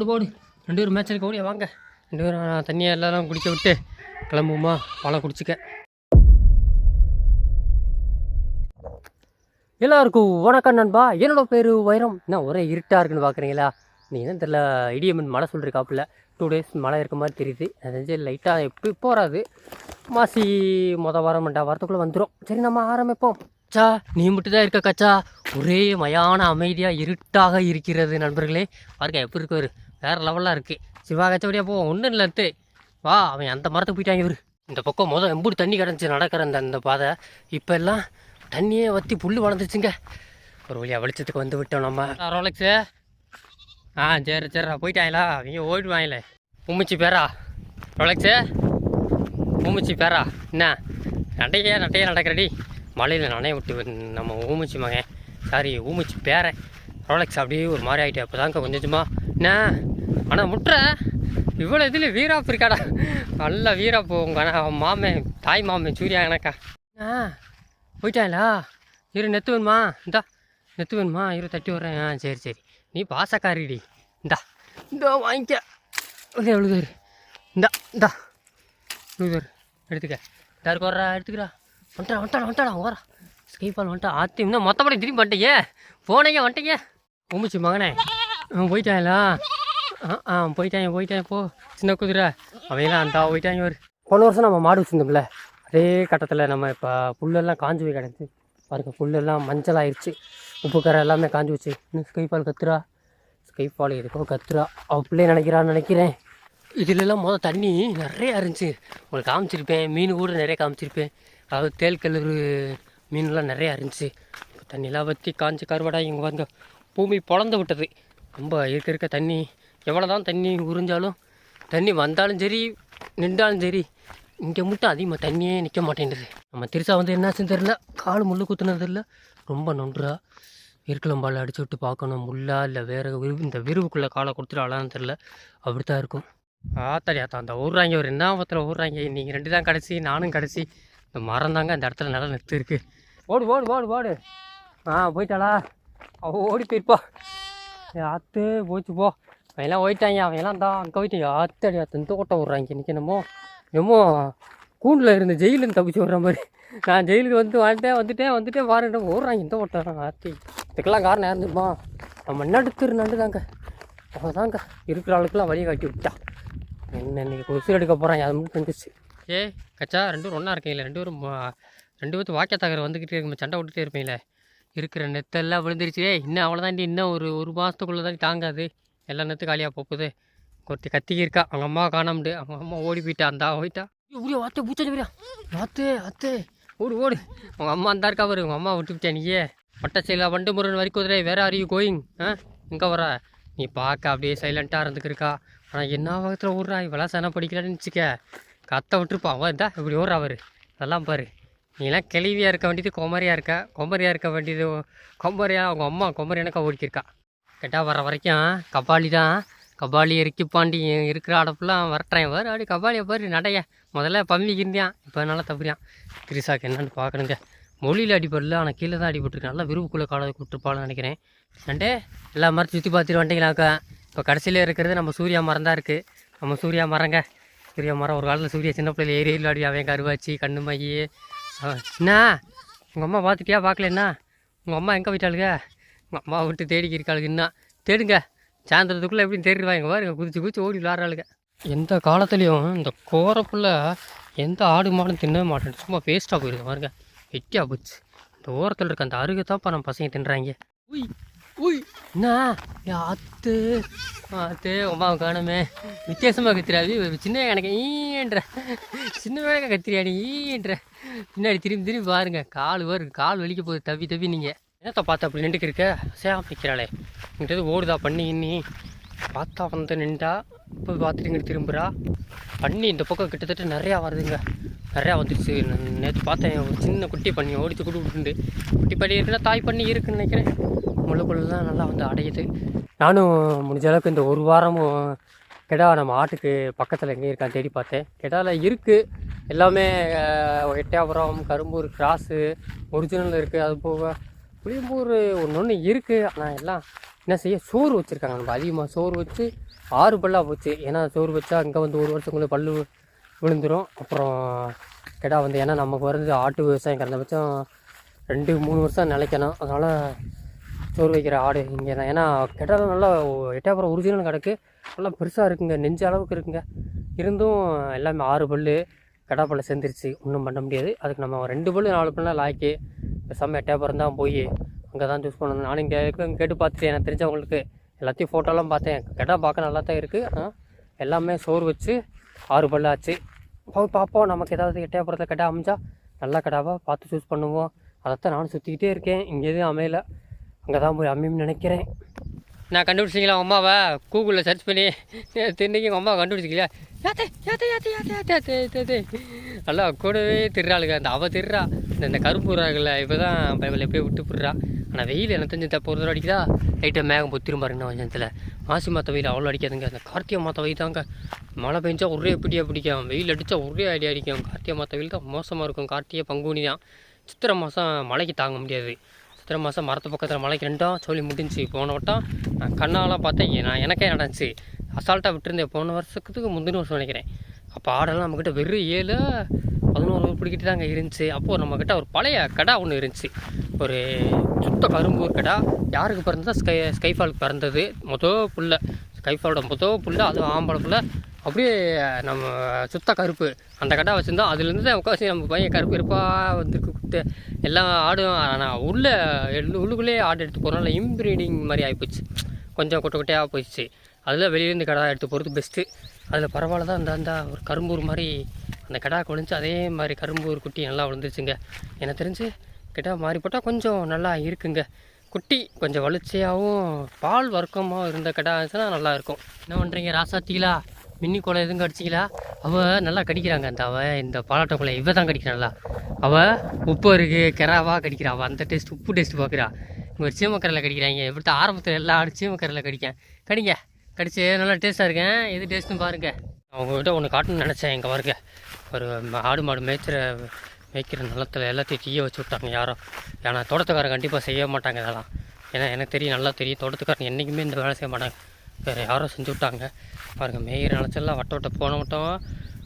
போடு போடு. ரெண்டு பேரும் மேட்சுக்கு ஓடியா வாங்க. ரெண்டு பேரும் தண்ணியை எல்லாம் குடிக்க விட்டு கிளம்புமா பழம் குடிச்சிக்க. எல்லாருக்கும் வணக்கம் நண்பா. என்னோட பேர் வைரம். என்ன ஒரே இருட்டாக இருக்குன்னு பார்க்குறீங்களா நீ என்ன தெரியல இடியம்மன் மழை சொல்லிருக்காப்புல. டூ டேஸ் மழை இருக்க மாதிரி தெரியுது. அது லைட்டாக எப்படி போகாது மாசி மொத வாரம் ரெண்டா வாரத்துக்குள்ளே வந்துடும் சரி நம்ம ஆரம்பிப்போம். கச்சா நீ மட்டும் தான் இருக்க கச்சா. ஒரே மயான அமைதியாக இருட்டாக இருக்கிறது நண்பர்களே. பாருங்க எப்படி இருக்கார் வேற லெவலாக இருக்குது சிவா கச்சபடியாக போ ஒன்றும் இல்லை வா அவன் அந்த மரத்துக்கு போயிட்டாங்க இவர். இந்த பக்கம் மொதல் எம்பூடி தண்ணி கிடந்துச்சு நடக்கிற அந்த அந்த பாதை. இப்போ எல்லாம் தண்ணியே வற்றி புல் வளர்ந்துச்சுங்க ஒரு வழியாக வெளிச்சத்துக்கு வந்து விட்டோம் நம்ம. ரோலக்ஸு. ஆ சரி சரிடா போயிட்டாங்களா அவங்க ஓடிடுவாங்களே. உமிச்சி பேரா. ரோலக்ஸு. ஊமிச்சி பேரா. என்ன? நட்டையே நட்டையே நடக்கிறடி. மலையில் நனைய விட்டு நம்ம ஊமிச்சி மகன். சாரி ஊமிச்சி பேரன். ரோலக்ஸ் அப்படியே ஒரு மாதிரி ஆகிட்டு அப்போ தாங்க கொஞ்சம் என்ன? ஆனால் முட்டுற. இவ்வளோ இதில் வீராப்பு இருக்காடா. நல்ல வீராப்பு உங்கள் அவன் மாமன் தாய் மாமன் சூர்யா எனக்கா. ஆ போயிட்டாங்களா இரு நெத்து வேணுமா? இந்தா நெத்து வேணுமா? இரு தட்டி விட்றேன். ஆ சரி சரி. நீ பாசக்காரிடி. இந்தா இந்தா வாங்கிக்க. அப்படியே எழுதுவார் இந்தா இந்தா. எழுதுவார் எடுத்துக்க. யாருக்கு வர்றா எடுத்துக்கிறா. வந்துட்டா வந்துட்டா வந்துட்டாடா வரா ஸ்கைபால் வந்துட்டா. ஆத்தி இன்னும் மொத்தப்படி திரும்பி வந்துட்டீங்க போனீங்க வந்துட்டீங்க உமிச்சு மகனே. ஆ போயிட்டாங்களா ஆ ஆ போயிட்டாங்க போயிட்டாங்க போ. சின்ன குதிரை. அவையெல்லாம் அந்த போயிட்டாங்க ஒரு போன வருஷம் நம்ம மாடு வச்சுருந்தோம்ல அதே கட்டத்தில் நம்ம இப்போ புல்லெல்லாம் காஞ்சி போய் கிடந்து பாருங்க புல்லெல்லாம் மஞ்சள் ஆயிடுச்சு உப்பு கரை எல்லாமே காஞ்சி வச்சு இன்னும் ஸ்கைஃபால் கத்துரா ஸ்கைஃபால் எதுக்கோ கத்துரா அவள் பிள்ளைய நினைக்கிறான்னு நினைக்கிறேன். இதுலலாம் மொதல் தண்ணி நிறையா இருந்துச்சு. உங்களுக்கு காமிச்சிருப்பேன் மீன் கூட நிறைய காமிச்சிருப்பேன். அதாவது தேல் கல்லூர் மீன்லாம் நிறையா இருந்துச்சு. இப்போ தண்ணியெல்லாம் வற்றி காஞ்சி கருவாடா இங்கே வந்து பூமி பொழந்து விட்டது. ரொம்ப இருக்க இருக்க தண்ணி எவ்வளோ தான் தண்ணி உறிஞ்சாலும் தண்ணி வந்தாலும் சரி நின்றாலும் சரி இங்கே மட்டும் அதிகமாக தண்ணியே நிற்க மாட்டேங்குது. நம்ம திருசா வந்து என்னாச்சுன்னு தெரில கால் முள்ளு குத்துனது இல்லை. ரொம்ப நொன்றா இருக்கலம்பால் அடிச்சு விட்டு பார்க்கணும் முள்ளா இல்லை வேறு விரிவு இந்த விரிவுக்குள்ளே காலை கொடுத்துட்டாலான்னு தெரில அப்படி தான் இருக்கும். ஆத்தாடி ஆத்தா அந்த ஊர்றாங்க ஒரு என்ன பத்தில் ஊர்றாங்க? நீங்கள் ரெண்டு தான் கடைசி நானும் கடைசி. இந்த மரம் தாங்க அந்த இடத்துல நல்லா நிறுத்திருக்கு ஓடு ஓடு ஓடு ஓடு. ஆ போயிட்டாளா? ஓடி போயிருப்பா. ஆற்று போச்சு போ. அவன்லாம் போயிட்டாங்க அவன் தான் அங்கே போயிட்டு ஆத்தாடி ஆத்து இந்த ஓட்டம் விட்றாங்க இன்னைக்கு என்னமோ. என்னமோ கூண்டில் இருந்த ஜெயிலுன்னு தப்பிச்சு விட்ற மாதிரி. நான் ஜெயிலுக்கு வந்து வந்துட்டேன் வந்துட்டேன் வந்துட்டேன் வாரேன் ஓடுறாங்க இந்த ஓட்டம் ஆத்தி. இதுக்கெல்லாம் காரணம் யாருந்துமா நம்ம நடுத்திரு நண்டு தாங்க. அவதாங்க இருக்கிற ஆளுக்கெல்லாம் வழியை காட்டி விட்டா. என்ன இன்னைக்கு உசுறு எடுக்க போகிறான் அது மட்டும் இருந்துச்சு ஏ கச்சா ரெண்டு பேரும் ஒன்றா இருக்கீங்களே ரெண்டு பேரும் ரெண்டு பேர்த்து வாக்கிய தகர வந்துக்கிட்டே இருக்கும் சண்டை விட்டுட்டே இருப்பீங்களே. இருக்கிற நெத்தெல்லாம் விழுந்துருச்சு. ஏய் இன்னும் அவ்வளோதாண்டி இன்னும் ஒரு ஒரு மாதத்துக்குள்ளே தான் தாங்காது. எல்லா நெத்து காலியாக போகுது. ஒருத்தி கத்திக்கி இருக்கா அவங்க அம்மா காணாமண்டு அவங்க அம்மா ஓடி போயிட்டா. அந்த போயிட்டா. ஊரியா வாத்தே பூச்சாடி வரியா வாத்தே அத்தே ஓடு ஓடு. உங்கள் அம்மா அந்த இருக்கா பாரு. உங்கள் அம்மா விட்டு விட்டுவிட்டே நீயே. பட்டச்சையில் வண்டு முருகன் வரைக்கும் குதிரை வேற ஆர் யூ கோயிங் ஆ? இங்கே வர நீ பார்க்க அப்படியே சைலண்ட்டாக இருந்துக்கிருக்கா. ஆனால் என்ன வகத்தில் ஓடுறா? இவெல்லாம் சன படிக்கலான்னு வச்சுக்க கத்த விட்டுருப்பா. அவன் இந்தா இப்படி ஓடுறா அவர் அதெல்லாம் பாரு. நீலாம் கிளவியாக இருக்க வேண்டியது கொமரியாக இருக்க? கொமரியாக இருக்க வேண்டியது கொமரியா? அவங்க அம்மா கொமரி எனக்கா ஓடிக்கிருக்கா. கேட்டால் வர வரைக்கும் கபாலி தான். கபாலி இறக்கி பாண்டி இருக்கிற அடப்புலாம் வரட்டுறேன். வர அப்படி கபாலியை பாரு நடைய. முதல்ல பம்பிக்கு இருந்தான் இப்போ நல்லா தப்புறியான் திரிசாக்கு என்னன்னு பார்க்கணுங்க. மொழியில் அடிபடல ஆனால் கீழே தான் அடிபட்டுருக்கு நல்லா விரும்புக்குள்ளே காலை விட்டுருப்பாள்னு நினைக்கிறேன். அண்டே எல்லா மரத்தையும் சுற்றி பார்த்துட்டு வந்துட்டீங்களாக்கா இப்போ கடைசியில் இருக்கிறது நம்ம சூர்யா மரம் தான் இருக்குது நம்ம சூர்யா மரங்க. சூர்யா மரம் ஒரு காலத்தில் சூர்யா சின்ன பிள்ளைல ஏறி விளையாடி அவன் கருவாச்சி கண்ணு மையே என்ன உங்கள் அம்மா பார்த்துட்டியா? பார்க்கலன்னா உங்கள் அம்மா எங்கே போயிட்டாளுங்க உங்கள் அம்மா விட்டு தேடிக்கி இருக்காளுங்க என்ன தேடுங்க. சாயந்தரத்துக்குள்ளே எப்படின்னு தேடிடுவாங்க பாருங்க குதிச்சு குதிச்சு ஓடி விளாட்றாளுங்க எந்த காலத்துலேயும் இந்த கோரப்புள்ள எந்த ஆடு மாடும் தின்னவே மாட்டேன். சும்மா வேஸ்ட்டாக போயிடுது பாருங்க வெட்டியாக போச்சு. இந்த ஓரத்தில் இருக்க அந்த அருகே தான்ப்பா நம்ம பசங்க தின்றாங்க. உய் உய். என்ன என் அத்து அத்து அம்மாவை காணுமே. வித்தியாசமாக கத்திராது சின்ன எனக்கு ஈன்ற சின்ன வேலைங்க கத்திரியாடி ஈன்ற பின்னாடி திரும்பி திரும்பி பாருங்க. கால் வரும் கால் வலிக்க போகுது. தவி தவி நீங்கள் என்னத்தை பார்த்து அப்படி நின்றுக்கு இருக்க? சேவம் நிற்கிறாளே இங்கிட்ட ஓடுதா பண்ணி இன்னி பார்த்தா வந்து நின்றா இப்போ பார்த்துட்டு இங்கிட்டு திரும்புகிறா பண்ணி இந்த பக்கம் கிட்டத்தட்ட நிறையா வருதுங்க. நிறையா வந்துருச்சு. நேற்று பார்த்தேன் ஒரு சின்ன குட்டி பண்ணி ஓடித்து கூட விட்டுண்டு குட்டி பண்ணி இருக்குன்னா தாய் பண்ணி இருக்குன்னு நினைக்கிறேன். முள்ளுக்குள்ளெலாம் நல்லா வந்து அடையுது. நானும் முடிஞ்ச அளவுக்கு இந்த ஒரு வாரமும் கெடா நம்ம ஆட்டுக்கு பக்கத்தில் எங்கே இருக்கான்னு தேடி பார்த்தேன். கெடால இருக்குது எல்லாமே எட்டயபுரம் கரும்பூர் கிராஸு ஒரிஜினல் இருக்குது அது போக புளியம்பூர் ஒன்று ஒன்று இருக்குது ஆனால் எல்லாம் என்ன செய்ய சோறு வச்சுருக்காங்க. நம்ம அதிகமாக சோறு வச்சு ஆறு பல்லாக போச்சு. ஏன்னா சோறு வச்சா இங்கே வந்து ஒரு வருஷங்களுக்கு பல்லு விழுந்துடும் அப்புறம் கெடா வந்து ஏன்னா நமக்கு வருது ஆட்டு விவசாயம். குறைந்தபட்சம் ரெண்டு மூணு வருஷம் நிலைக்கணும். அதனால் சோறு வைக்கிற ஆடு இங்கே தான். ஏன்னா கெட்டாலும் நல்லா எட்டாப்புறம் ஒரிஜினல் கிடக்கு நல்லா பெருசாக இருக்குங்க. நெஞ்ச அளவுக்கு இருக்குங்க. இருந்தும் எல்லாமே ஆறு பல்லு. கடாப்பில் பல்ல சேர்ந்துருச்சு ஒன்றும் பண்ண முடியாது. அதுக்கு நம்ம ரெண்டு பல்லு நாலு பல்லாம் லாய்க்கு. பேசாமல் எட்டாப்புறம் தான் போய் அங்கே தான் சூஸ் பண்ணணும். நானும் இங்கே கேட்டு பார்த்துட்டு எனக்கு தெரிஞ்சவங்களுக்கு எல்லாத்தையும் ஃபோட்டோலாம் பார்த்தேன். கிடா பார்க்க நல்லா தான் இருக்குது ஆனால் எல்லாமே சோறு வச்சு ஆறு பல்லு ஆச்சு. போய் பார்ப்போம். நமக்கு ஏதாவது எட்டயபுரத்தில் கடை அமைஞ்சா நல்லா கடாவாக பார்த்து சூஸ் பண்ணுவோம். அதைத்தான் நானும் சுற்றிக்கிட்டே இருக்கேன். இங்கே எதுவும் அமையலை. அங்கே தான் போய் அமையும்னு நினைக்கிறேன். நான் கண்டுபிடிச்சிங்களா அம்மாவை? கூகுளில் சர்ச் பண்ணி தின்னைக்கு எங்கள் அம்மாவை கண்டுபிடிச்சிக்கலையா யாத்தே யாத்தே யாத்தே யாத்தே யாத்தே யாத்தே யாத்தே. நல்லா கூடவே திருறாளுங்க. அந்த அவள் திருறா. இந்த இந்த கருப்பு ராகல இப்போ தான் பைபிள் எப்படியே விட்டு போடுறா. ஆனால் வெயில் எனக்கு தெரிஞ்சு தப்பு ஒரு தடவை அடிக்குதா? லைட்டாக மேகம் பொத்திரும் பாருங்க வஞ்சத்தில் மாசி மாத்த வெயில் அவ்வளோ அடிக்காதுங்க. அந்த கார்த்திகை மாத்த வெயில் தாங்க. மழை பெஞ்சா ஒரே பிடியாக பிடிக்கும். வெயில் அடித்தா ஒரே அடி அடிக்கும். கார்த்திகை மாத்த வெயில் தான் மோசமாக இருக்கும். கார்த்திகை பங்குனி தான். சித்திரை மாதம் மழைக்கு தாங்க முடியாது. சித்திரை மாதம் மரத்து பக்கத்தில் மழைக்கு ரெண்டும் சொல்லி முடிஞ்சு போன வட்டம் நான் கண்ணாலாம் பார்த்தேன். நான் எனக்கே நடந்துச்சு. அசால்ட்டாக விட்டுருந்தேன். போன வருஷத்துக்கு முந்தின வருஷம் நினைக்கிறேன். அப்போ ஆடெல்லாம் நம்மக்கிட்ட வெறும் ஏழு பதினோரு பிடிக்கிட்டு தாங்க இருந்துச்சு. அப்போது நம்மக்கிட்ட ஒரு பழைய கடை ஒன்று இருந்துச்சு. ஒரு சுத்த கரும்பூர் கடை. யாருக்கு பிறந்ததா ஸ்கை ஸ்கைஃபாலுக்கு பிறந்தது. மொதல் புள்ள ஸ்கைஃபாலோட மொதல் புள்ள அது ஆம்பளை புள்ள அப்படியே நம்ம சுத்த கருப்பு. அந்த கடை வச்சுருந்தோம் அதுலேருந்து தான் உட்காந்து நம்ம பையன் கருப்பு கருப்பாக வந்துருக்கு குத்து எல்லா ஆடும் ஆனால் உள்ளே உள்ளுக்குள்ளேயே ஆடு எடுத்து போகிறனால இம்ப்ரீடிங் மாதிரி ஆகிப்போச்சு கொஞ்சம் கொட்டை கொட்டையாக போயிடுச்சு. அதில் வெளியிலேருந்து கடை எடுத்து போகிறது பெஸ்ட்டு அதில் பரவாயில்ல தான் அந்த அந்த ஒரு கரும்பூர் மாதிரி அந்த கடா கொழிஞ்சு அதே மாதிரி கரும்பூர் குட்டி நல்லா விழுந்துருச்சுங்க எனக்கு தெரிஞ்சு கிட்டா மாறி போட்டால் கொஞ்சம் நல்லா இருக்குங்க. குட்டி கொஞ்சம் வளர்ச்சியாகவும் பால் வர்க்கமாக இருந்த கடா இருந்துச்சுன்னா நல்லாயிருக்கும் என்ன பண்ணுறீங்க ராசாத்திகளா மின்னி கோலம் எதுவும் கடிச்சிங்களா அவள் நல்லா கடிக்கிறாங்க அந்த அவள் இந்த பாலாட்டக்குள்ள இவ தான் கடிக்கிறாங்களா அவள் உப்பு இருக்குது கெராவா கடிக்கிறா. அவள் அந்த டேஸ்ட் உப்பு டேஸ்ட் பார்க்குறா இங்கே ஒரு சீமக்கரையில் கடிக்கிறாங்க. எப்படி ஆரம்பத்தில் எல்லா ஆடு சீமக்கரையில் கடிக்கேன். கடிங்க. கடிச்சு நல்லா டேஸ்ட்டாக இருக்கேன். எது டேஸ்ட்னு பாருங்க. அவங்ககிட்ட ஒன்று காட்டணும்னு நினச்சேன். எங்கள் பாருங்க. ஒரு ஆடு மாடு மேய்ச்சிற மேய்க்கிற நிலத்தில் எல்லாத்தையும் தீய வச்சு விட்டாங்க யாரும் ஏன்னா தோட்டத்துக்காரன் கண்டிப்பாக செய்ய மாட்டாங்க இதெல்லாம். ஏன்னா எனக்கு தெரியும் நல்லா தெரியும். தோட்டத்துக்காரன் என்றைக்குமே இந்த வேலை செய்ய மாட்டாங்க. வேறு யாரோ செஞ்சு விட்டாங்க. பாருங்கள் மேயிற நிலச்செல்லாம் வட்ட வட்ட போன மட்டும்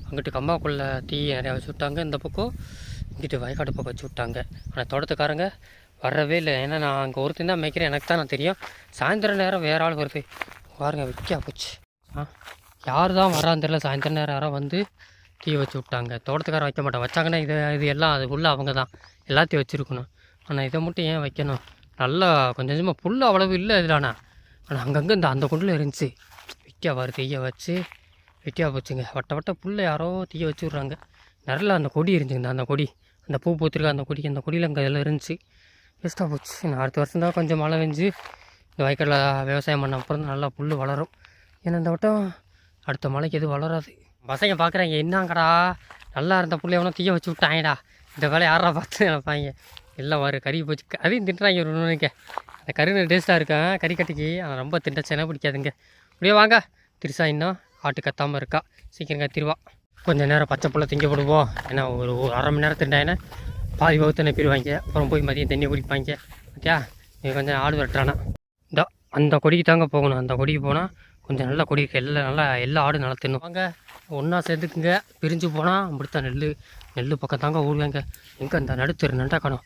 அங்கிட்டு கம்பாக்குள்ளே தீ நிறையா வச்சு விட்டாங்க. இந்த பக்கம் இங்கிட்டு வயக்காடு பக்கம் வச்சு விட்டாங்க. ஆனால் தோட்டத்துக்காரங்க வரவே இல்லை. ஏன்னா நான் அங்கே ஒருத்தன் தான் மேய்க்கிறேன். எனக்கு தான் நான் தெரியும். சாயந்தரம் நேரம் வேறு ஆள் வருது. பாருங்க விற்கா போச்சு. ஆ யார் தான் வரான்னு தெரியல. சாயந்தரம் நேரம் யாரோ வந்து தீ வச்சு விட்டாங்க. தோட்டத்துக்காரன் வைக்க மாட்டேன் வச்சாங்கன்னா இது இது எல்லாம் அது உள்ள அவங்க தான். எல்லாத்தையும் வச்சுருக்கணும். ஆனால் இதை மட்டும் ஏன் வைக்கணும்? நல்லா கொஞ்சம் கொஞ்சமாக புல் அவ்வளவு இல்லை இதில் ஆனால் ஆனால் அங்கங்கே இந்த அந்த குண்டில் இருந்துச்சு வெட்டியா வர தீய வச்சு வெட்டியா போச்சுங்க. வட்ட வட்ட புல்லை யாரோ தீய வச்சு விட்றாங்க நிறைய அந்த கொடி இருந்துச்சுங்க அந்த கொடி. அந்த பூ பூத்திருக்க அந்த கொடி அந்த கொடியில் அங்கே எல்லாம் இருந்துச்சு வேஸ்ட்டாக போச்சு. நான் அடுத்த வருஷம் தான் கொஞ்சம் மழை பெஞ்சு இந்த வயக்காட்டில் விவசாயம் பண்ண அப்புறம் தான் நல்லா புல் வளரும். ஏன்னா இந்த வட்டம் அடுத்த மழைக்கு எதுவும் வளராது. பசங்க பார்க்குறாங்க என்னங்கடா? நல்லா இருந்த புள்ளை தீய வச்சு விட்டாங்கடா இந்த வேலை யாரா பார்த்து நினைப்பாங்க? எல்லாம் வர கறி போச்சு. கறியும் தின்றாங்க ஒரு நினைக்க அந்த கறி டேஸ்ட்டாக இருக்கும் கறி கட்டிக்கு. ஆனால் ரொம்ப திண்டச்சனா பிடிக்காதுங்க. அப்படியே வாங்க. திருசா இன்னும் ஆட்டு கத்தாமல் இருக்கா. சீக்கிரம் கத்திருவா கொஞ்சம் நேரம் பச்சை புள்ள திங்க போடுவோம். ஏன்னா ஒரு ஒரு அரை மணி நேரம் திண்டாயினா பாதி வகுத்து நப்பிடுவாங்க அப்புறம் போய் மதியம் தண்ணி குடிப்பாங்க. ஓகே இது கொஞ்சம் ஆடு வெட்டுறானா இந்த அந்த கொடிக்கு தாங்க போகணும். அந்த கொடிக்கு போனால் கொஞ்சம் நல்ல கொடி எல்லாம் நல்லா எல்லா ஆடும் நல்லா தின்னும். வாங்க. ஒன்றா சேர்ந்துக்குங்க. பிரிஞ்சு போனால் அப்படித்தான் நெல் நெல் பக்கம் தாங்க ஊருவாங்க எங்கே அந்த நடுத்தர் நண்டா காணும்.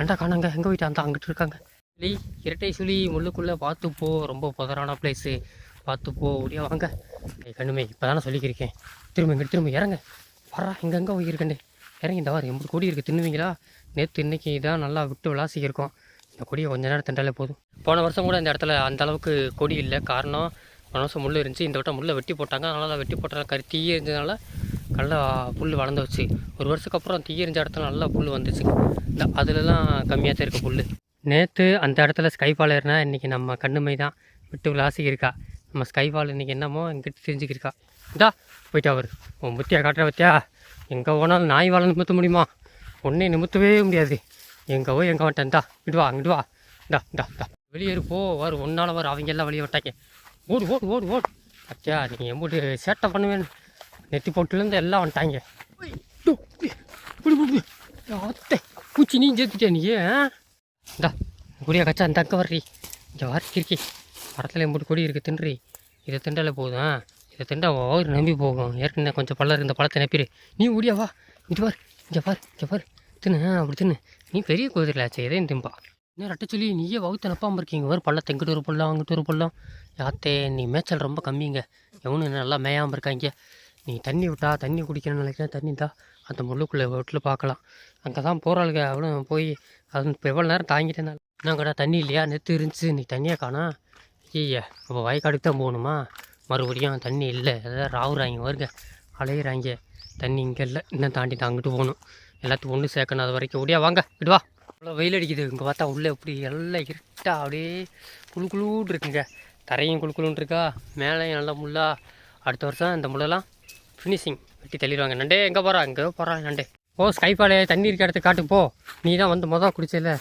நண்டா காணாங்க? எங்கே போயிட்டு? அந்த அங்கிட்டு இருக்காங்க. சுழி இரட்டை சுழி முள்ளுக்குள்ளே பார்த்துப்போ ரொம்ப புதரான பிளேஸு பார்த்துப்போ ஒடியா அப்படியே வாங்க. கண்ணுமே இப்போ தானே சொல்லிக்கிருக்கேன். திரும்ப இங்கிட்டு திரும்ப இறங்க. வரா இங்கங்கே போயிருக்கேன் இறங்கி இந்த வாரம் எண்பது கொடி இருக்குது தின்னுவீங்களா? நேற்று இன்றைக்கி இதான் நல்லா விட்டு விளாசிக்கிருக்கோம். இந்த கொடியை கொஞ்ச நேரம் திண்டாலே போதும். போன வருஷம் கூட இந்த இடத்துல அந்த அளவுக்கு கொடி இல்லை. காரணம் போன வருஷம் முள் இருந்துச்சு. இந்த வட்டம் முள்ளை வெட்டி போட்டாங்க. அதனால் வெட்டி போட்டால் கருத்தியே இருந்ததுனால நல்லா புல் வளர்ந்து வச்சு. ஒரு வருஷத்துக்கு அப்புறம் தீய இடத்துல நல்லா புல் வந்துச்சு. இந்த அதுலலாம் கம்மியாக தான் இருக்குது புல் நேற்று அந்த இடத்துல ஸ்கைஃபால் ஏறினா இன்றைக்கி நம்ம கண்ணுமை தான் விட்டு விளாசிக்கிருக்கா. நம்ம ஸ்கைஃபால் இன்றைக்கி என்னமோ எங்கிட்ட தெரிஞ்சுக்கிருக்கா. இந்தா போயிட்டா அவர். உன் முத்தியா காட்டுற பத்தியா? எங்கே போனாலும் நாய் வாழை நிமித்த முடியுமா? ஒன்றே நிமித்தவே முடியாது. எங்கே போய் எங்கே வந்துட்டேன். இந்தா இங்கிட்டு வா இங்கிட்டு வா. இந்தா இந்தா இந்தா. வெளியே போ வரு. ஒன்றால் வரும் அவங்க எல்லாம் வெளியே விட்டாங்க. ஓடு ஓடு ஓடு ஓடு. அச்சா நீங்கள் எம்பிட்டு சேட்டை பண்ணுவேன்னு. நெத்தி போட்டுலேருந்து எல்லாம் வந்துட்டாங்க. அத்தை பூச்சி நீ சேர்த்துட்டியா நீ? இந்தா குடியா கச்சா அந்த அங்கே வர்றி. இங்கே வர இருக்கி மரத்தில் எம்பூட்டு கொடி இருக்குது தின்றி. இதை திண்டாலே போதும் இதை திண்டா ஓர் நம்பி போகும். ஏற்கனவே கொஞ்சம் பள்ளம் இருக்கு இந்த பழத்தை நப்பிடு. நீ ஓடியா வா. இங்கே பார் இங்கே பார் இங்கே பார். தின்னு அப்படி தின்னு. நீ பெரிய குதிரைலாச்சு எதையும் திம்பா. இன்னும் ரெட்ட சொல்லி நீயே வகுத்து நப்பாமல் இருக்கீங்க. ஒரு பள்ளத்தை இங்கிட்டு ஒரு பள்ளம் அங்கிட்டு ஒரு பள்ளம். யாத்தே நீ மேய்ச்சல் ரொம்ப கம்மிங்க. எவனும் நல்லா மேயாமல் இருக்காங்க. நீ தண்ணி விட்டா தண்ணி குடிக்கணும்னு நினைக்கிறேன் தண்ணி தான் அந்த முள்ளுக்குள்ளே வீட்டில் பார்க்கலாம் அங்கே தான் போகிறாளுங்க அவளும் போய் அது இப்போ எவ்வளோ நேரம் தாங்கிட்டேன் என்னங்கடா தண்ணி இல்லையா? நெத்து இருந்துச்சு. நீ தண்ணியை காணா? ஐயா அப்போ வயக்காடுக்கு தான் போகணுமா? மறுபடியும் தண்ணி இல்லை. ஏதாவது ராவுறாங்க வருங்க அலையிறாங்க. தண்ணி இங்கே இல்லை. இன்னும் தாண்டி தான் அங்கிட்டு போகணும். எல்லாத்துக்கும் ஒன்று சேர்க்கணும். அது வரைக்கும் ஓடியா வாங்க. விடுவா இவ்வளோ வெயில் அடிக்குது. இங்கே பார்த்தா உள்ளே எப்படி எல்லாம் இருட்டாக அப்படியே குளு குளுன்னு இருக்குங்க. தரையும் குளு குளுன்னு இருக்கா? மேலேயும் நல்லா முள்ளா. அடுத்த வருஷம் இந்த முள்ளெல்லாம் ஃபினிஷிங் வெட்டி தள்ளிடுவாங்க. நண்டே எங்கே போகிறா எங்கே போகிறான் நண்டே. ஓ ஸ்கைப்பாலே தண்ணி இருக்க இடத்துக்கு காட்டு போ. நீ தான் வந்து மொதல் குடிச்சல.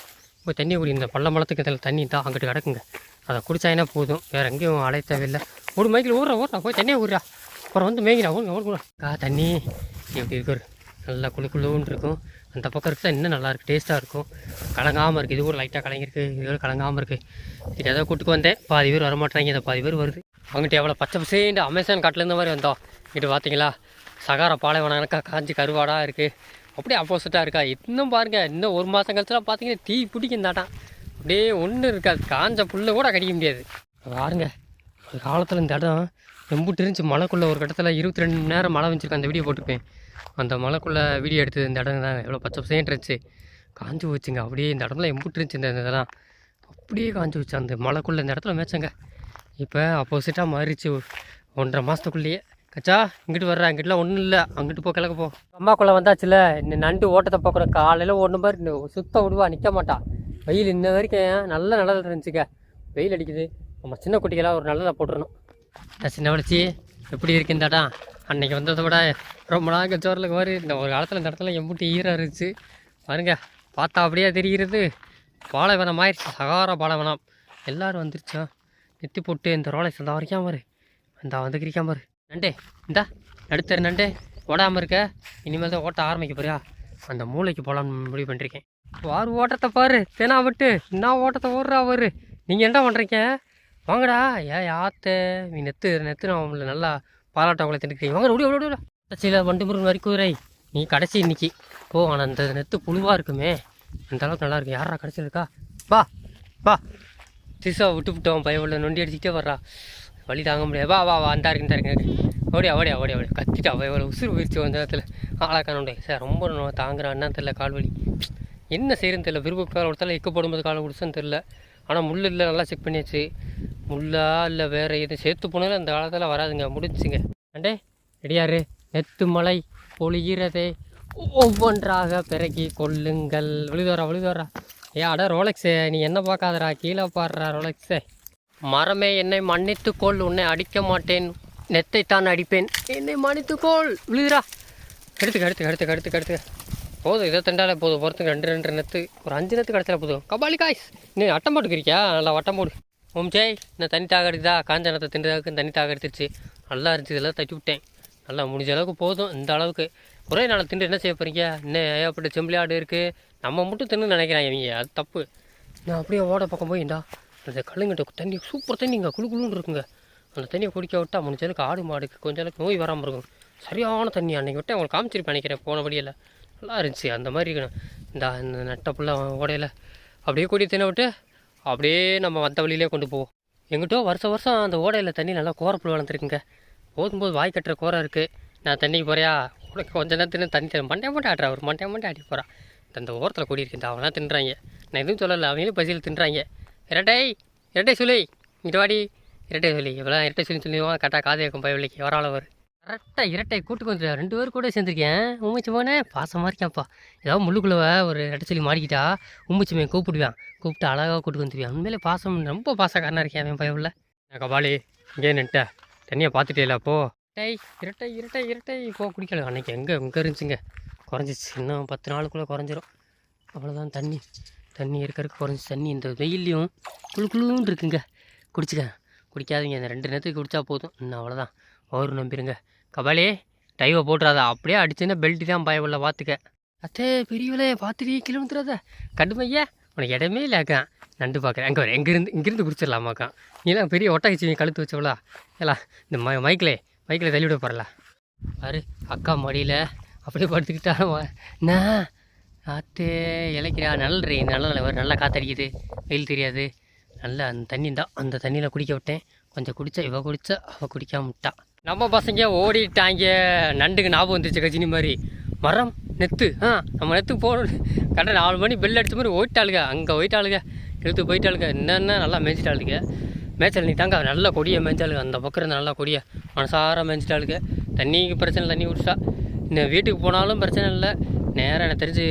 போய் தண்ணி குடி இந்த பள்ளம் மலத்துக்கு இதில் தண்ணி தான் அங்கிட்டு கிடக்குங்க. அதை குடிச்சாயினா போதும்? வேறு எங்கேயும் அலைய தேவையில்லை. ஒரு மைக்கில் ஊறுறா ஊறா போய் தண்ணியை ஊறுறா அப்புறம் வந்து மேய்கிறா ஊருங்க ஊருங்க கா தண்ணி எப்படி இருக்கு நல்லா குளு குழுன்னு இருக்கும். அந்த பக்கம் இருக்குதா இன்னும் நல்லா இருக்குது டேஸ்ட்டாக இருக்கும். கலங்காமல் இருக்குது இது கூட லைட்டாக கலங்கிருக்கு இது கூட கலங்காமல் இருக்குது இது ஏதோ கூட்டுக்கு வந்தேன். பாதி பேர் வரமாட்டாங்க இந்த பாதி பேர் வருது. அவங்ககிட்ட எவ்வளோ பச்சை பசேண்டு அமேசான் காட்டிலேருந்து மாதிரி வந்தோம். இங்கிட்டு பார்த்தீங்களா சகார பாலைவனம் எனக்கா காஞ்சி கருவாடாக இருக்குது அப்படியே ஆப்போசிட்டாக இருக்கா? இன்னும் பாருங்கள் இன்னும் ஒரு மாதம் கழிச்சுலாம் பார்த்தீங்கன்னா தீ பிடிக்கும் தாட்டான் அப்படியே ஒன்றும் இருக்காது. காஞ்ச புல்லை கூட கடிக்க முடியாது. பாருங்க ஒரு காலத்தில் இந்த இடம் ரொம்ப தெரிஞ்சு மலைக்குள்ளே ஒரு கட்டத்தில் இருபத்தி ரெண்டு மணி நேரம் மழை வந்துருக்கேன் அந்த வீடியோ போட்டிருப்பேன். அந்த மலைக்குள்ளே வீடியோ எடுத்தது இந்த இடம் தான். எவ்வளோ பச்சை பசேன்ட்டு இருந்துச்சு. காஞ்சி போச்சுங்க. அப்படியே இந்த இடத்துல எம்புட்டு இருந்துச்சு இந்த இதெல்லாம் அப்படியே காஞ்சி வச்சு அந்த மலைக்குள்ளே இந்த இடத்துல மேய்ச்சங்க. இப்போ அப்போசிட்டாக மாறிச்சு ஒன்றரை மாதத்துக்குள்ளேயே கச்சா இங்கிட்டு வர்றா இங்கிட்டலாம் ஒன்றும் இல்லை. அங்கிட்டு போ கிழக்கு போ. அம்மாக்குள்ளே வந்தாச்சுல. இன்னும் நண்டு ஓட்டத்தை பார்க்குறோம் காலையில் ஒன்று மாதிரி இன்னும் சுத்த விடுவா நிற்க மாட்டா. வெயில் இன்ன வரைக்கும் நல்ல நல்லது இருந்துச்சுக்க வெயில் அடிக்குது. நம்ம சின்ன குட்டிகளாக ஒரு நல்லதாக போட்டுருணும் சின்ன வளர்ச்சி. எப்படி இருக்கு அன்னைக்கு வந்ததை விட ரொம்ப நாள் கச்சோரில் மாதிரி இந்த ஒரு காலத்தில் இந்த இடத்துல எம்பிட்டு ஈரம் இருந்துச்சு. பாருங்க பார்த்தா அப்படியே தெரிகிறது. பாலைவனம் ஆயிடுச்சு. சகார பாலைவனம். எல்லோரும் வந்துருச்சா? நெத்தி போட்டு இந்த ரோலை அந்த வரைக்கும் பாரு அந்த வந்து கிரிக்காம பாரு நண்டே இந்தா நடுத்தர் நண்டே. ஓடாமல் இருக்க. இனிமேல் தான் ஓட்ட ஆரம்பிக்க போறியா? அந்த மூளைக்கு போகலான்னு முடிவு பண்ணிருக்கேன். வார் ஓட்டத்தை பாரு. தேனா விட்டு. என்ன ஓட்டத்தை ஓடுறா அவரு? நீங்கள் என்ன பண்ணுறீங்க வாங்கடா. ஏ யாத்த நீ நெத்து நெத்து நான் உங்களை நல்லா பாராட்ட உங்களை திண்டுக்கிறீங்க வாங்க ஓடி ஓடி ஓடி கடைசியில் வண்டு முருகன் வரி குதிரை நீ கடைசி இன்னைக்கு. ஓ ஆனால் அந்த நெத்து புழுவாக இருக்குமே. அந்த அளவுக்கு நல்லா இருக்கு. யாரா கடைசியில் இருக்கா? வா வா. திசா விட்டு விட்டோம் பயவுள்ள நொண்டி அடிச்சுக்கிட்டே வர்றா. வழி தாங்க முடியாது. வா வா வா அந்த இருக்கு இந்த இருக்கு ஓடியா ஓடியா ஓடியா ஓடியா. கத்திட்டா பயவுள்ள உசுறு போயிடுச்சு கொஞ்ச இடத்துல. ஆளாக்கானோண்டே சார் ரொம்ப நோ- தாங்குறான் என்ன தெரியல கால் வலி என்ன செய்யறதுன்னு தெரில விருப்ப கால கொடுத்தாலும் எக்கு போடும்போது காலை கொடுத்தான்னு தெரில ஆனால் முள் இல்லை நல்லா செக் பண்ணியாச்சு. முள்ளா இல்லை வேறு எதுவும் சேர்த்து போனாலும் அந்த காலத்தில் வராதுங்க. முடிச்சுங்க அண்டே ரெடியாரு நெத்து மலை பொழிகிறதே ஒவ்வொன்றாக பிறகி கொள்ளுங்கள். விழுதோரா விழுதோரா ஏ அட ரோலெக்ஸு நீ என்ன பார்க்காதடா? கீழே பாடுறா ரோலெக்ஸே. மரமே என்னை மன்னித்துக்கொள் உன்னை அடிக்க மாட்டேன். நெத்தை தான் அடிப்பேன். என்னை மன்னித்துக்கொள் விழுதுரா எடுத்துக்க எடுத்துக்க எடுத்துக்க எடுத்துக்க எடுத்துக்க போதும் இதை திண்டாலே போதும். போகிறதுக்கு ரெண்டு ரெண்டு நெத்து. ஒரு அஞ்சு நெத்து கிடச்சால போதும். கபாலி காய்ஸ் நீ அட்டம் போட்டுக்கிறியா? நல்லா வட்டம் போடு. ஓம் ஜெய் இந்த தண்ணி தாக எடுத்தா காஞ்ச நத்தை தின்றதாக்கு தண்ணி தாக எடுத்துருச்சு நல்லா இருந்துச்சு இதெல்லாம் தட்டி விட்டேன். நல்லா முடிஞ்ச அளவுக்கு போதும் இந்த அளவுக்கு. ஒரே நாள் திண்டு என்ன செய்ய போகிறீங்க இன்னும் ஏகப்பட்ட செம்பிளி ஆடு இருக்குது நம்ம மட்டும் தின்னு நினைக்கிறாங்க இவங்க. அது தப்பு. நான் அப்படியே ஓட பக்கம் போயிண்டா அந்த கல்லுங்கிட்ட தண்ணி சூப்பர் தண்ணிங்க குளு குளுன்னு இருக்குங்க. அந்த தண்ணியை குடிக்க விட்டா முடிஞ்ச அளவுக்கு ஆடு மாடுக்கு கொஞ்சம் அளவுக்கு நோய் வராமல் இருக்கும். சரியான தண்ணி அன்றைக்கி விட்டு அவங்களுக்கு காமிச்சிருப்பேன் நினைக்கிறேன் போன வழியில். நல்லா இருந்துச்சு. அந்த மாதிரி இருக்கணும். இந்த இந்த நட்ட புள்ள ஓடையில் அப்படியே கூடி தின்ன விட்டு அப்படியே நம்ம வந்த வழியிலே கொண்டு போவோம். எங்கிட்டோ வருஷம் வருஷம் அந்த ஓடையில் தண்ணி நல்லா கோரப்புல் வளர்ந்துருக்குங்க. போதும்போது வாய் கட்டுற கோரம் இருக்குது நான் தண்ணிக்கு போறியா? உனக்கு கொஞ்ச நேரத்துல தண்ணி தரும் மண்டே மண்டே ஆடுறா. ஒரு மண்டே மண்டே ஆடி போகிறான் அந்த ஓரத்தில் கூடியிருக்கேன் இந்த அவங்களாம் தின்றாங்க. நான் எதுவும் சொல்லலை. அவங்களும் பசியில் தின்றாங்க. இரட்டை இரட்டை சொல்லி இங்கிட்டு வாடி. இரட்டை சொல்லி இவ்வளோ இரட்டை சொல்லி சொல்லிடுவான் கரெக்டாக காது வைக்கும் பயவில்லைக்கு வராளவர் கரெக்டாக இரட்டை கூட்டுக்கு வந்து ரெண்டு பேர் கூட சேர்ந்துருக்கேன். உமிச்சு போனே. பாசமாக இருக்கேன்ப்பா ஏதாவது முள்ளுக்குள்ள ஒரு இரட்டை சொல்லி மாடிக்கிட்டா உம்பிச்சுமே கூப்பிடுவேன். கூப்பிட்டு அழகாக கூட்டு வந்துருவேன். உண்மையிலே பாசம் ரொம்ப பாசக்காரனாக இருக்கேன் அவன் பயவில் கபாலி இங்கே நின்ட்ட தண்ணியை பார்த்துட்டே அப்போ? இரட்டை இரட்டை இரட்டை இரட்டை. இப்போ குடிக்கல. அன்னைக்கு எங்கே எங்கே இருந்துச்சுங்க? குறைஞ்சிச்சு. இன்னும் பத்து நாளுக்குள்ளே குறைஞ்சிரும். அவ்வளோதான் தண்ணி தண்ணி இருக்க இருக்க குறைஞ்சி தண்ணி இந்த வெயில்லையும் குளு குளுன்னு இருக்குங்க. குடிச்சுக்க. குடிக்காதீங்க. இந்த ரெண்டு நேரத்துக்கு குடித்தா போதும். இன்னும் அவ்வளோதான் ஒரு நம்பிடுங்க கபாலே டைவை போட்டுறாத. அப்படியே அடிச்சுன்னா பெல்ட்டு தான் பயவில்ல பார்த்துக்க. அத்தே பெரியவளே பார்த்துட்டே கீழே வந்துடாத கண்டுமையா உனக்கு இடமே இல்லைக்கா நண்டு பார்க்குறேன். அங்கே வர எங்கேருந்து இங்கேருந்து குடிச்சிடலாமாக்கா. நீலாம் பெரிய ஒட்டகச்சி கழுத்து வச்சவளா? ஏலா இந்த ம மைக்கிலே பைக்கில் தள்ளி விட போகிறல பாரு அக்கா மடியில் அப்படியே படுத்துக்கிட்டாலும் என்ன காற்று இலைக்கிறா நல்ல நல்ல நல்லா காற்றடிக்குது வெயில் தெரியாது. நல்லா அந்த தண்ணி தான் அந்த தண்ணியில் குடிக்க விட்டேன். கொஞ்சம் குடித்தா இவ குடித்தா அவள் குடிக்காம விட்டா. நம்ம பசங்க ஓடிட்டாங்க. நண்டுக்கு ஞாபகம் வந்துச்சு கஜினி மாதிரி. மரம் நெத்து ஆ நம்ம நெத்துக்கு போகணும் கரெக்டாக நாலு மணி பெல் அடித்த மாதிரி ஓயிட்டாளுங்க அங்கே போயிட்டாளுங்க இழுத்து போயிட்டாளுங்க. என்னென்ன நல்லா மேய்ச்சிட்டாளுங்க மேய்ச்சல் நீ தாங்க நல்ல கொடியை மேய்ச்சாளுக்கு அந்த பக்கம் இருந்த நல்லா கொடியை மனசார மேய்ச்சிட்டாளுக்கு தண்ணிக்கு பிரச்சனை இல்லை, தண்ணி குடிச்சா. இந்த வீட்டுக்கு போனாலும் பிரச்சனை இல்லை. நேராக எனக்கு தெரிஞ்சு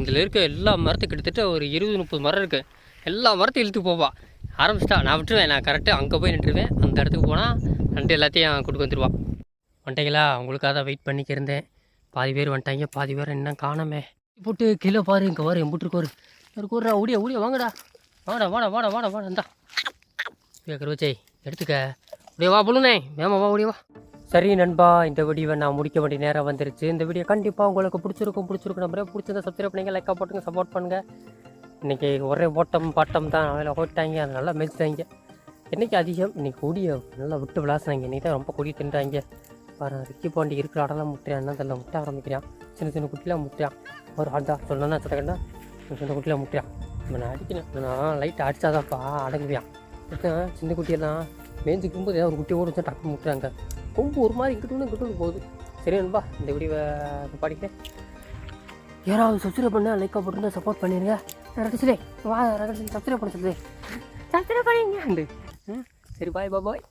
இதில் இருக்க எல்லா மரத்துக்கு கிட்டத்தட்ட ஒரு இருபது முப்பது மரம் இருக்குது எல்லா மரத்தையும் இழுத்து போவா. ஆரம்பிச்சிட்டா. நான் விட்டுருவேன். நான் கரெக்டாக அங்கே போய் நின்றுவேன் அந்த இடத்துக்கு போனால் நண்டு எல்லாத்தையும் கொடுக்க வந்துடுவா வந்துட்டீங்களா? உங்களுக்காக தான் வெயிட் பண்ணிக்கிருந்தேன் பாதி பேர் வந்துட்டாங்க. பாதி பேர் இன்னும் காணாமே. போட்டு கீழே பாரு. இங்கே பாரு எம்பிட்டுருக்கோரு ஒரு கூடுறா. ஓடியா ஓடியா. வாங்கடா. வாடா வாடா வாடா வாடா வாடா. இந்தா. கருவச்சை எடுத்துக்க. அப்படியே வா புழுனே வேமா வா ஓடியா சரி நண்பா இந்த வீடியோவை நான் முடிக்க வேண்டிய நேரம் வந்துருச்சு. இந்த வீடியோ கண்டிப்பாக உங்களுக்கு பிடிச்சிருக்கும் பிடிச்சிருக்கும் நம்பரே. பிடிச்சிருந்தா சப்ஸ்கிரைப் பண்ணுங்க லைக்காக போட்டுங்க சப்போர்ட் பண்ணுங்கள் இன்றைக்கி ஒரே ஓட்டம் பாட்டம் தான். அதில் ஓட்டாங்க அது நல்லா மேய்ச்சிட்டாங்க இன்றைக்கி அதிகம் இன்றைக்கி கூடிய நல்லா விட்டு விளாசுனாங்க. இன்றைக்கி தான் ரொம்ப கொடி தின்றாங்க பாரு ரிக்கி பாண்டி இருக்கிற அடெல்லாம் முட்டையான் என்ன தெரியல முட்டை ஆரம்பிக்கிறான். சின்ன சின்ன குட்டிலாம் முட்டையான் ஒரு ஆண்டா சொல்லணும்னா சொல்லக்கண்டா சின்ன சின்ன குட்டிலாம் முட்டையான் நான் அடிக்கணும். நான் லைட் அடித்தாதான்ப்பா அடங்குவியான் அடுத்து சின்ன குட்டியெல்லாம் மேஞ்சு கும்போது. ஏதாவது ஒரு குட்டி ஓடி டக்கு முட்டுறாங்க. கொம்பு ஒரு மாதிரி இங்கிட்டு இங்கிட்டு போகுது. சரி நண்பா இந்த வீடியோவை பாடிக்கிறேன். யாராவது சப்ஸ்கிரைப் பண்ண லைக்காக போட்டுருந்தா சப்போர்ட் பண்ணிடுங்க ரகசிலே வா ரகசிலே சப்ஸ்கிரைப் பண்ண சொல்லுது. சப்ஸ்கிரைப் பண்ணிங்க சரி பாய் பாய்